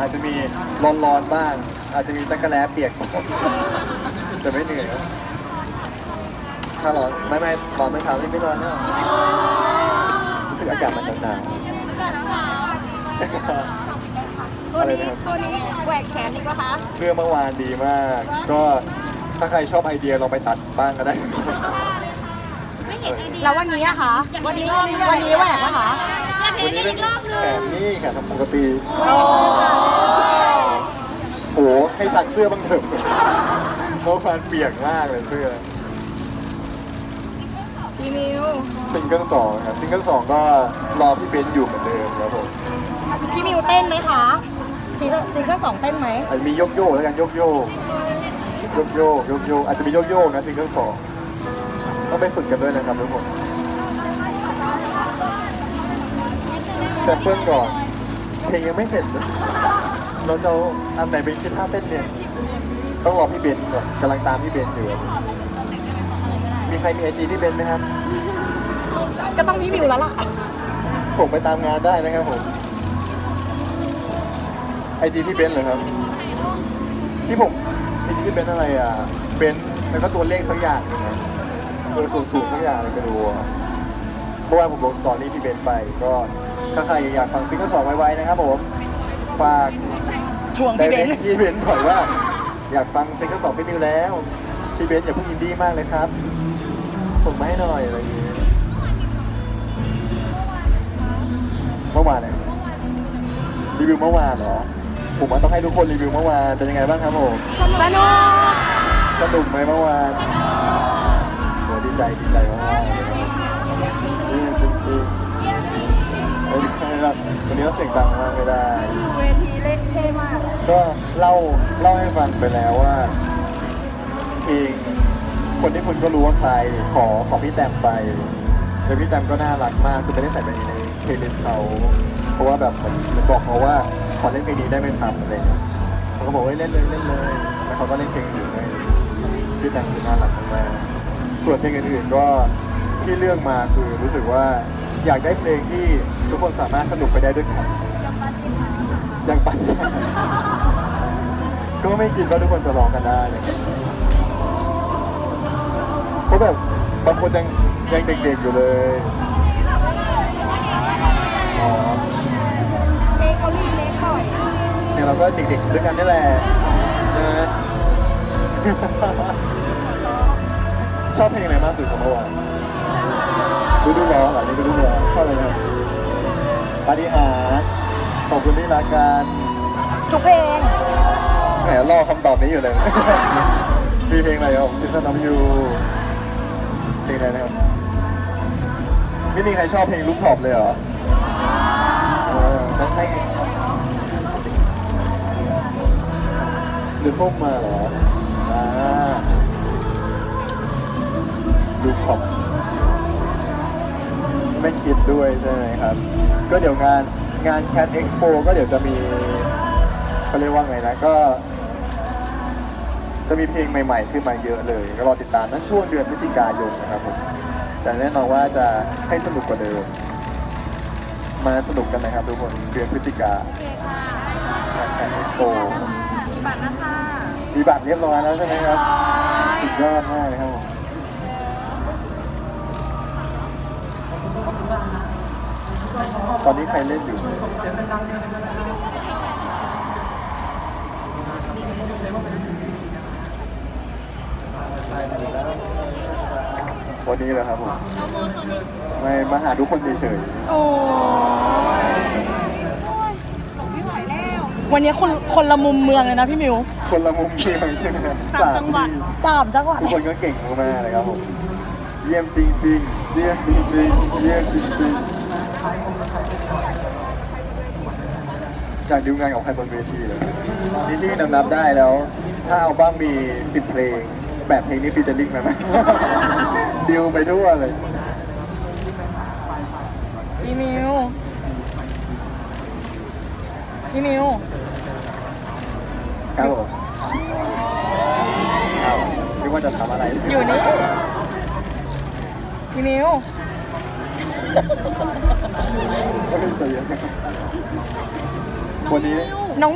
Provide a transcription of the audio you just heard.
อาจจะมีร้อนๆบ้าง อาจจะมีจักรแล้เปียกบ้างแต่ไม่เหนื่อยครับถ้าร้อนไม่ไม่ตอนเมื่อเช้านี่ไม่ร้อนนะรู้สึกอากาศมันหนาวตัวนี้ตัวนี้แหวกแขนดีกว่าคะๆเสื้อเมื่อวานดีมาก ก็ถ้าใครชอบไอเดียลองไปตัดบ้างก็ได้ แล้ววันนี้อะคะวันนี้วันนี้วันนี้แหวกนะคะวันนี้เป็นแขนนี่แขนทำปกติ โอ้ โอ้โหให้สักเสื้อบ้างเถอะเพราะมันเปียกมากเลยเสื้อพี่มิวซิงเกิลสองครับซิงเกิลสองก็รอพี่เบนซ์อยู่เหมือนเดิมครับผมพี่มิวเต้นไหมคะซิงเกิลซิงเกิลสองเต้นไหมอาจจะมีโยกโยกแล้วกันโยกโยกโยกโยกโยกโยกอาจจะมีโยกโยกนะซิงเกิลสองต้องไปฝึกกันด้วยนะครับทุกคนแต่เพื่อนก่อนเพลงยังไม่เสร็จเลย เราจะเอาอันไหนเป็นคิดท่าเต้นเนี่ยต้องรอพี่เบนซ์ก่อนกำลังตามพี่เบนซ์อยู่ครับมีใครมีไอจีพี่เบนซ์ไหมครับ ก็ต้องพี่มิวแล้วล่ะ ส่งไปตามงานได้นะครับผมไอจีพี่เบนซ์เหรอครับ ที่ผมไอจีพี่เบนซ์อะไรอะเบนซ์แล้วก็ตัวเลขสักอย่างหนึงนะตัวสูงสูงๆสักอย่างเลยไม่รู้อะเมื่อวานผมลงสตอรี่พี่เบนซ์ไปก็ถ้าใครอยากฟังซิงเกิลสองไวๆนะครับผมฝาก ทวงไดพี่เบเรนกซ์พี่เบนซ์หน่อยว่า อยากฟังซิงเกิลสองพี่นิวแล้วพี่เบนซ์อย่าเพิ่งอินดี้มากเลยครับส่งมาให้หน่อยอะไรอย่างงี้เมื่อวานเนี่ยรีวิวเมื่อวานเหรอผมว่าต้องให้ทุกคนรีวิวเมื่อวานเป็นยังไงบ้างครับผมสนุกสนุกไหมเมื่อวานโหดีใจดีใจมากๆเลยครับนี่จริงๆ เอ้ยไม่ได้วันนี้เราเสียงดังมากไม่ได้เวทีเล่นเท่มากก็เล่าเล่าให้ฟังไปแล้วว่าเพลงคนที่คุณก็รู้ว่าใครขอขอพี่แตมไปแต่พี่แตมก็น่ารักมากคือไม่ได้ใส่ไปในเพลย์ลิสต์เขาเพราะว่าแบบเหมือนเหมือนบอกเขาว่าขอเล่นเพลงนี้ได้ไหมครับอะไรอย่างเงี้ยเขาก็บอกว่าเล่นเลยเล่นเลยแล้วเขาก็เล่นเพลงอื่นให้พี่แตมคือน่ารักมากๆส่วนเพลงอื่นๆก็ที่เลือกมาคือรู้สึกว่า อยากได้เพลงที่ทุกคนสามารถสนุกไปได้ด้วยกันยังไปก็ไม่คิดว่าทุกคนจะร้องกันได้เลยเพราะแบบบางคนยังยังเด็กๆอยู่เลยอ๋อเพลงเขารีเมคบ่อยเนี่ยเราก็เด็กๆด้วยกันนี่แหละนะชอบเพลงอะไรมากสุดของเมื่อวาน ดูดูร้องเหรอนี่ดูดูร้องชอบอะไรนะครับปาฏิหาริย์ขอบคุณที่รักกันทุกเพลงแหมรอคำตอบนี้อยู่เลย มีเพลงอะไรครับดิสนัมยูเพลงอะไรนะครับไม่มีใครชอบเพลงลูกขอบเลยเหรอเออต้องให้หรือส้มมาเหรออ่าลูกขอบ ไม่คิดด้วยใช่ไหมครับ ก็เดี๋ยวงานงาน Cat Expo ก็เดี๋ยวจะมีเขาเรียกว่าไงนะก็ จะมีเพลงใหม่ ๆ ขึ้นมาเยอะเลยก็รอติดตามนะช่วงเดือนพฤศจิกายนนะครับผมแต่แน่นอนว่าจะให้สนุกกว่าเดิม มาสนุกกันนะครับทุกคนเดือนพฤศจิกางาน Cat Expo มีบัตรนะคะมีบัตรเรียบร้อยแล้วใช่ไหมครับสุดยอดมากเลยครับผม ตอนนี้ใครเล่นอยู่วันนี้เหรอครับผมไม่มาหาทุกคนเฉยโอ้วันนี้คนคนละมุมเมืองเลยนะพี่มิวๆคนละมุมเมืองใช่ไหมครับสามที่สามจังหวัดทุกคนก็เก่งมากๆเลยครับผม เยี่ยมจริงๆเยี่ยมจริงๆเยี่ยมจริงๆ อยากดูงานของใครบนเวทีเลยตอนนี้ที่นับนับได้แล้ว ถ้าเอาบ้างมี 10 เพลงแบบเพลงนี้ฟีเจอริ่งไหมไหมดิวไปทั่วเลยพี่มิวพี่มิวครับผมเอาคิดว่าจะทำอะไร อยู่นี่พี่มิว ก็ไม่ใจเย็นวันนี้ น้อง